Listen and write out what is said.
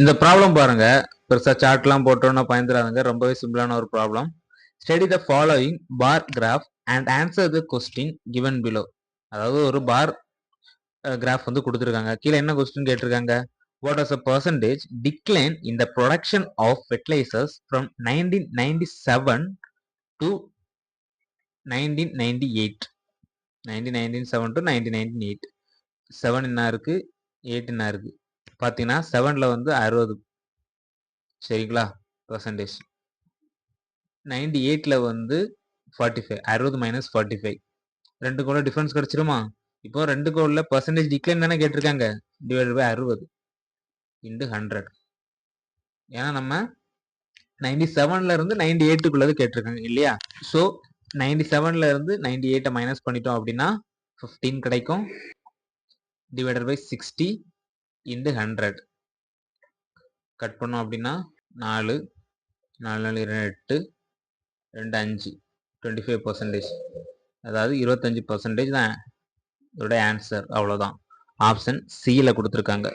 இந்த ப்ராப்ளம் பாருங்க. பெருசா சார்ட்லாம் போட்டோன்னா பயந்துடாதுங்க ரொம்பவே சிம்பிளான ஒரு problem study the following bar graph and answer the question given below அதாவது ஒரு பார் கிராஃப் வந்து கொடுத்துருக்காங்க. கீழே என்ன கொஸ்டின் கேட்டிருக்காங்க? What was a percentage decline in the production of fertilisers from nineteen ninety seven to nineteen ninety eight nineteen nineteen seven to nineteen nineteen eight seven என்ன இருக்கு? Eight என்ன இருக்கு? பார்த்தீங்கன்னா செவனில் வந்து அறுபது சரிங்களா? பர்சன்டேஜ் நைன்டி எயிட்டில் வந்து ஃபார்ட்டி ஃபைவ் அறுபது மைனஸ் ஃபார்ட்டி ஃபைவ் ரெண்டு கூட டிஃப்ரென்ஸ் கிடச்சிருமா? இப்போ ரெண்டு கோடில் பர்சன்டேஜ் டிக்ளைன் தானே கேட்டிருக்காங்க. டிவைட் பை அறுபது இன்டு ஹண்ட்ரட் ஏன்னா நம்ம நைன்டி செவன்ல இருந்து நைன்டி எயிட்டுக்குள்ளது கேட்டிருக்காங்க இல்லையா? ஸோ நைன்டி செவன்ல இருந்து நைன்டி எயிட்டை மைனஸ் பண்ணிட்டோம் அப்படின்னா ஃபிஃப்டீன் கிடைக்கும். Divided by sixty into hundred cut பண்ணோம் அப்படின்னா நாலு நாலு நாலு இரண்டு எட்டு ரெண்டு அஞ்சு. டுவெண்ட்டி ஃபைவ் பர்சன்டேஜ் அதாவது இருபத்தஞ்சி பர்சன்டேஜ் தான் இதோட ஆன்சர் அவ்வளோதான் ஆப்ஷன் சியில் கொடுத்துருக்காங்க.